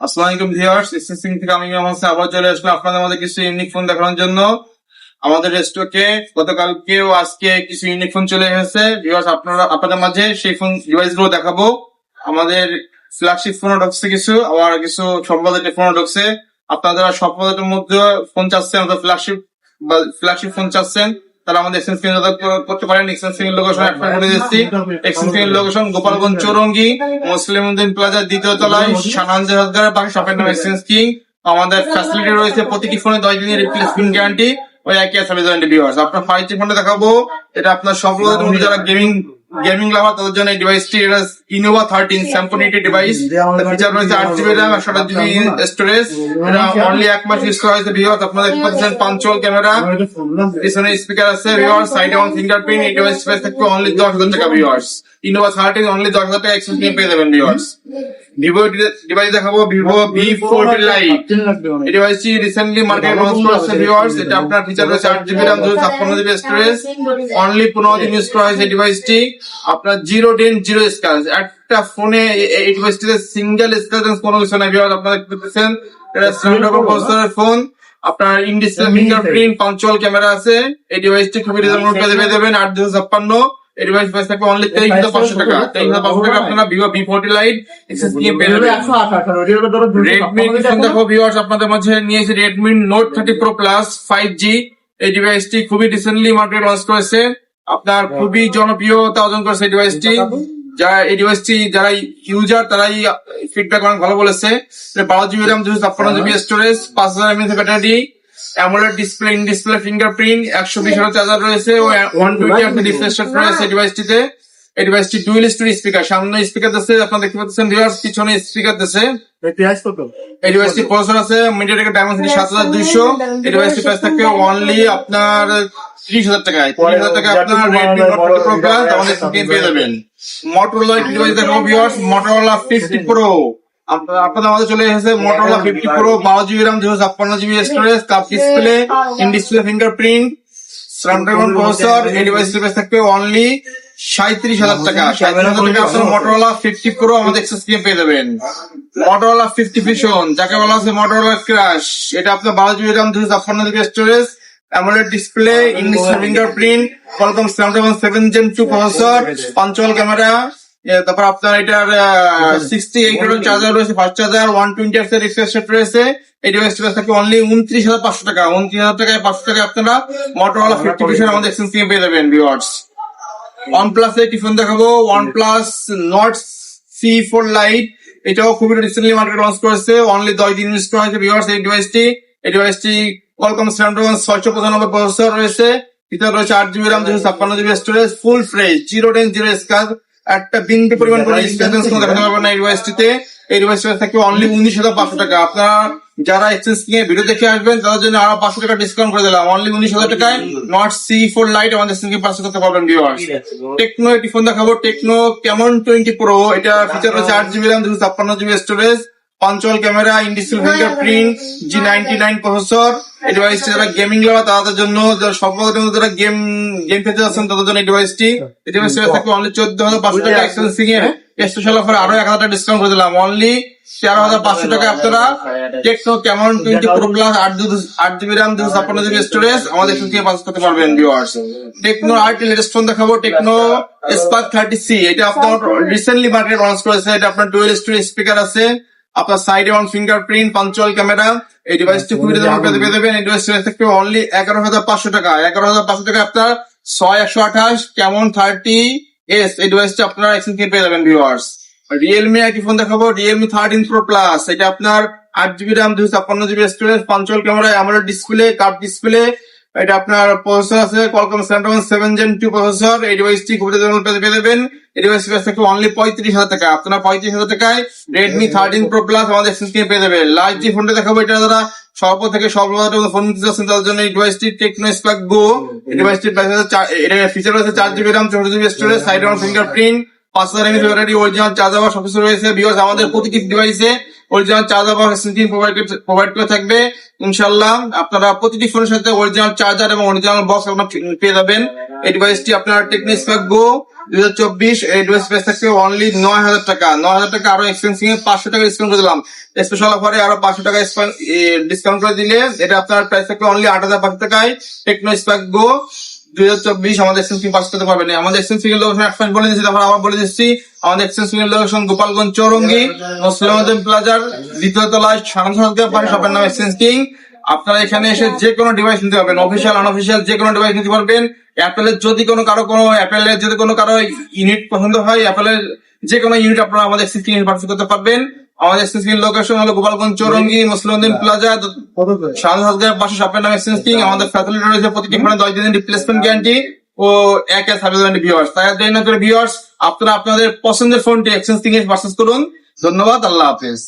আসসালামু আলাইকুম ভিউয়ার্স থেকে আমি আবার চলে আসলাম আপনাদের মধ্যে কিছু ইউনিক ফোন দেখানোর জন্য। আমাদের স্টকে গতকালকে ও আজকে কিছু ইউনিক ফোন চলে এসেছে। ভিউয়ার্স আপনারা, আপনাদের মাঝে সেই ফোন ডিভাইসগুলো দেখাবো। আমাদের ফ্ল্যাগশিপ ফোনও ঢুকছে কিছু, আবার কিছু সব বাজেটের ফোনও ঢুকছে। আপনারা সব বাজেটের মধ্যে ফোন চাচ্ছেন, অথবা ফ্ল্যাগশিপ বা ফ্ল্যাগশিপ ফোন চাচ্ছেন। তারা আমাদের এক্সচেঞ্জ কেন্দ্র করতে পারেন। এক্সচেঞ্জ কেন্দ্র লোকেশন একটা করে দিচ্ছি এক্সচেঞ্জ কেন্দ্র লোকেশন গোপালগঞ্জ চৌরঙ্গি মুসলিম উদ্দিন প্লাজার দ্বিতীয় তলায় সানাঞ্জ হাজার বাকি শপের নাম এক্সচেঞ্জ কিং আমাদের ফ্যাসিলিটি রয়েছে প্রতিটি ফোনে দশ দিনের রিপ্লেসমেন্ট গ্যারান্টি ওই একই সার্ভিস ওয়ারেন্টি ভিউয়ার্স আপনার ফাইভ জি ফোনে দেখাবো। এটা আপনার সব যারা গেমিং গেমিং লাভার তাদের জন্য এই ডিভাইসটি এটা ইনোভা থার্টিন স্যাম্পনিটি ডিভাইস ফিচার রয়েছে আট জিবি র্যাম একশো আট জিবি স্টোরেজ এটা অনলি এক মাস ইউজ করা হয়েছে ভিউয়ার্স আপনাদের পাচ্ছেন পাঞ্চুয়াল ক্যামেরা পিছনে স্পিকার আছে ভিউয়ার্স সাইডে অন ফিঙ্গারপ্রিন্ট এই ডিভাইস প্রাইস থাকবে অনলি দশ হাজার টাকা ভিউয়ার্স ইনোভা থার্টিন অনলি দশ হাজার টাকা এক্সচেঞ্জ নিয়ে পেয়ে যাবেন ভিউয়ার্স ভিভো ডিভাইস দেখাবো ভিভো ভি ফোরটি লাইট এই ডিভাইসটি রিসেন্টলি মার্কেটে লঞ্চ করেছে ভিউয়ার্স এটা আপনার ফিচার রয়েছে আট জিবি র্যাম দুশো ছাপ্পান্ন জিবি স্টোরেজ অনলি পনেরো দিন ইউজ করা হয়েছে ডিভাইসটি আপনার জিরো ডেন জিরো স্ক্যাচ একটা ফোনে এই ডিভাইসটিতে সিঙ্গেল স্ক্যাচ কোনো কিছু নাই। ভিউয়ার্স আপনারা দেখতে পাচ্ছেন এটা স্ন্যাপড্রাগন প্রসেসরের ফোন আপনার in display fingerprint punch hole camera আছে। এই ডিভাইসটি খুবই রিজনেবল প্রাইসে পেয়ে যাবেন আট দুশো ছাপ্পান্ন। এই ডিভাইস প্রাইস থাকবে অনলি তেইশ হাজার পাঁচশো টাকা। তেইশ হাজার পাঁচশো টাকা আপনারা Vivo V forty Lite access নিয়ে পেয়ে রেডমি দেখো ভিউয়ার্স আপনাদের মাঝে নিয়েছে Redmi Note thirty Pro Plus five G এই ডিভাইসটি খুবই রিসেন্টলি মার্কেট লঞ্চ করেছে। আপনার খুবই জনপ্রিয়তা অর্জন করেছে এই ডিভাইসটি যারা এই ডিভাইসটি যারা ইউজার তারাই ফিডব্যাক অনেক ভালো বলেছে। বারো জিবি র্যাম দুশো ছাপ্পান্ন জিবি স্টোরেজ পাঁচ হাজার mAh battery AMOLED display in display fingerprint একশো বিশ হাজার চার্জার রয়েছে ও ওয়ান টোয়েন্টি ডিসপ্লে সেট রয়েছে ডিভাইসটিতে এই ডিভাইসটি ডুয়েল স্টোরি স্পিকার সামনে স্পিকার দিচ্ছে আপনারা দেখতে পাচ্ছেন ভিউয়ার্স পিছনে স্পিকার দিচ্ছে এই ডিভাইসটি প্রসেসর আছে মিডিয়াটেক ডায়মন্ড সাত হাজার দুইশো। এই ডিভাইসটি প্রাইস থাকবে অনলি আপনার ত্রিশ হাজার টাকায়। ত্রিশ হাজার টাকা আপনার রেডমি নোট প্রো প্লাস আমাদের পেয়ে যাবেন। মোটরোলা ডিভাইস দেখাবো ভিউয়ার্স মোটরোলা ফিফটি প্রো আপনাদের আমাদের চলে এসেছে মোটরোলা ফিফটি প্রো বারো জিবি র্যাম দুশো ছাপ্পান্ন GB storage display in display fingerprint Snapdragon processor এই ডিভাইসটির প্রাইস থাকবে অনলি সাঁত্রিশ হাজার টাকা। সাঁত্রিশ হাজার টাকা আপনারা মোটরোলা ফিফটি প্রো আমাদের এক্সেস দিয়ে পেয়ে যাবেন। মোটরোলা ফিফটি ভিশন যাকে বলা হচ্ছে মোটরোলা ক্রাশ এটা আপনার বারো জিবি র্যাম দুশো ছাপ্পান্ন GB storage AMOLED display English fingerprint Qualcomm Snapdragon seven Gen two processor punch hole camera তারপর আপনার এটার সিক্সটি এইট চার্জার রয়েছে ফাস্ট চার্জার ওয়ান টোয়েন্টি এর রিফ্রেশ সেট রয়েছে। এই ডিভাইসটা থাকে অনলি উনত্রিশ হাজার পাঁচশো টাকা। উনত্রিশ হাজার টাকায় পাঁচশো টাকা আপনারা মোটরওয়ালা ফিফটি ভিশন আমাদের এক্সচেঞ্জ নিয়ে পেয়ে যাবেন ভিউয়ার্স ওয়ান প্লাস একটি ফোন দেখাবো। OnePlus Nord C four Lite এটাও খুবই রিসেন্টলি মার্কেট লঞ্চ করেছে। অনলি দশ দিন করা হয়েছে ভিউয়ার্স এই ডিভাইসটি এই ডিভাইসটি কলকম স্ন্যাপড্রাগন ছয়শো পঁচানব্বই প্রসেসর রয়েছে। ভিতরে রয়েছে আট জিবি র্যাম দুশো ছাপ্পান্ন GB storage full fresh zero ten zero স্কার একটা বিন্দু পরিমাণ কোনো স্ক্র্যাচ দেখাতে পারবেন না এই ডিভাইসটিতে এই ডিভাইসটি থাকবে অনলি উনিশ হাজার পাঁচশো টাকা। আপনারা যারা এক্সচেঞ্জ নিয়ে ভিডিও দেখে আসবেন তাদের জন্য আরও পাঁচশো টাকা ডিসকাউন্ট করে দিলাম। অনলি উনিশ হাজার টাকায় নট সি ফোর লাইট আমাদের সঙ্গে পাঁচশো করতে পারবেন ভিউয়ার্স টেকনো একটি ফোন দেখাবো। টেকনো কেমন টোয়েন্টি প্রো এটা ফিচার রয়েছে আট জিবি র্যাম দুশো ছাপ্পান্ন GB storage punch hole camera ইন্ডিসিল fingerprint G ninety nine processor এই ডিভাইসটি যারা গেমিং লাভার তাদের জন্য যারা সফল যারা গেম গেম খেলতে যাচ্ছেন তাদের জন্য এই ডিভাইসটি এই ডিভাইসটি থাকবে অনলি চোদ্দ হাজার পাঁচশো টাকা এক্সপেন্সিং এ। স্পেশাল অফার আরও এক হাজার টাকা ডিসকাউন্ট করে দিলাম। অনলি তেরো হাজার পাঁচশো টাকা আপনারা techno Camon twenty pro plus আট আট জিবি র্যাম দুশো ছাপ্পান্ন জিবি স্টোরেজ আমাদের এখান থেকে পাস করতে পারবেন ভিউয়ার্স টেকনো আরটি লেটেস্ট ফোন দেখাবো টেকনো স্পার্ক থার্টি সি এটা আপনার রিসেন্টলি মার্কেট লঞ্চ করেছে এটা আপনার ডুয়েল স্টোরেজ স্পিকার আছে। আপনার সাইডে অন ফিঙ্গারপ্রিন্ট পাঞ্চুয়াল ক্যামেরা এই ডিভাইসটি খুবই রিজনেবল প্রাইসে পেয়ে যাবেন এই ডিভাইসটি থাকবে অনলি এগারো হাজার পাঁচশো টাকা। এগারো হাজার পাঁচশো টাকা আপনার ছয় একশো আঠাশ কেমন থার্টি এস এই ডিভাইসটি আপনারা এক্সচেঞ্জ পেয়ে যাবেন ভিউয়ার্স রিয়েলমি একই ফোন দেখাবো রিয়েলমি থার্টিন প্রো প্লাস এটা আপনার আট জিবি র্যাম দুশো ছাপ্পান্ন GB storage punch hole camera AMOLED display curve display এটা আপনার প্রসেসর আছে Qualcomm Snapdragon seven Gen two processor এই ডিভাইসটি রিজনেবল প্রাইসে পেয়ে দেবেন এই ডিভাইসটি প্রাইস থাকবে অনলি পঁয়ত্রিশ হাজার টাকা। আপনারা পঁয়ত্রিশ হাজার টাকায় রেডমি থার্টিন প্রো প্লাস আমাদের কিনে পেয়ে যাবেন। লাস্ট যে ফোনটা দেখাবো, এটা যারা স্বল্প থেকে বাজেটের ফোন নিতে তাদের জন্য এই ডিভাইসটি টেকনো স্পার্ক গো এই ডিভাইসটির এটা ফিচার আছে চার জিবি র্যাম চৌষট্টি জিবি স্টোরেজ সাইড ফিঙ্গারপ্রিন্ট পাঁচ হাজার এমএস ব্যাটারি অরিজিনাল চার্জার সবকিছু রয়েছে। বিকজ আমাদের প্রতিটি ডিভাইসে original charger box provide provide করে থাকবে। ইনশাল্লাহ আপনারা প্রতিটি ফোনের সাথে অরিজিনাল চার্জার এবং অরিজিনাল বক্স আপনার পেয়ে যাবেন। এই ডিভাইসটি আপনার টেকনিক স্প্যাক গো দুই হাজার চব্বিশ, এই ডিভাইস প্রাইস থাকবে অনলি নয় হাজার টাকা। নয় হাজার টাকা আরও এক্সপেন্সিভ পাঁচশো টাকা ডিসকাউন্ট করে দিলাম। স্পেশাল অফারে আরও পাঁচশো টাকা ডিসকাউন্ট করে দিলে এটা আপনার প্রাইস থাকবে অনলি আট হাজার পাঁচশো টাকায় টেকনো স্প্যাক গো দুই হাজার চব্বিশ, আমাদের এক্সচেঞ্জ পাস করতে পারবেন আমাদের এক্সচেঞ্জ এর লোকেশন একবার বলে দিচ্ছি তারপর আবার বলে দিচ্ছি, আমাদের এক্সচেঞ্জ এর লোকেশন গোপালগঞ্জ চৌরঙ্গি মুসলিম প্লাজার দ্বিতীয় তলায় সাধারণত পারে সবার নাম এক্সচেঞ্জ কিং আপনারা এখানে এসে যে কোনো ডিভাইস নিতে পারবেন অফিসিয়াল আনঅফিসিয়াল যে কোনো ডিভাইস নিতে পারবেন। অ্যাপেলের যদি কোনো কারও কোনো অ্যাপেলের যদি কোনো কারও ইউনিট পছন্দ হয় অ্যাপেলের যে কোনো ইউনিট আপনারা আমাদের এক্সচেঞ্জ কিং পার্চেস করতে পারবেন। আমাদের এক্সচেঞ্জ লোকেশন হলো গোপালগঞ্জ চৌরঙ্গি মুসলিম প্লাজা সাধারণ পাশে শপের নাম কিং আমাদের ফ্যাসিলিটি রয়েছে প্রতিটি ফোনে দশ দিনের রিপ্লেসমেন্ট গ্যারান্টি ও এক এক সার্ভিস গ্যারান্টি ভিউয়ার্স তাই দেরি না করে ভিউয়ার্স আপনারা আপনাদের পছন্দের ফোনটি এক্সচেঞ্জ থেকে পার্চেস করুন। ধন্যবাদ আল্লাহ হাফেজ।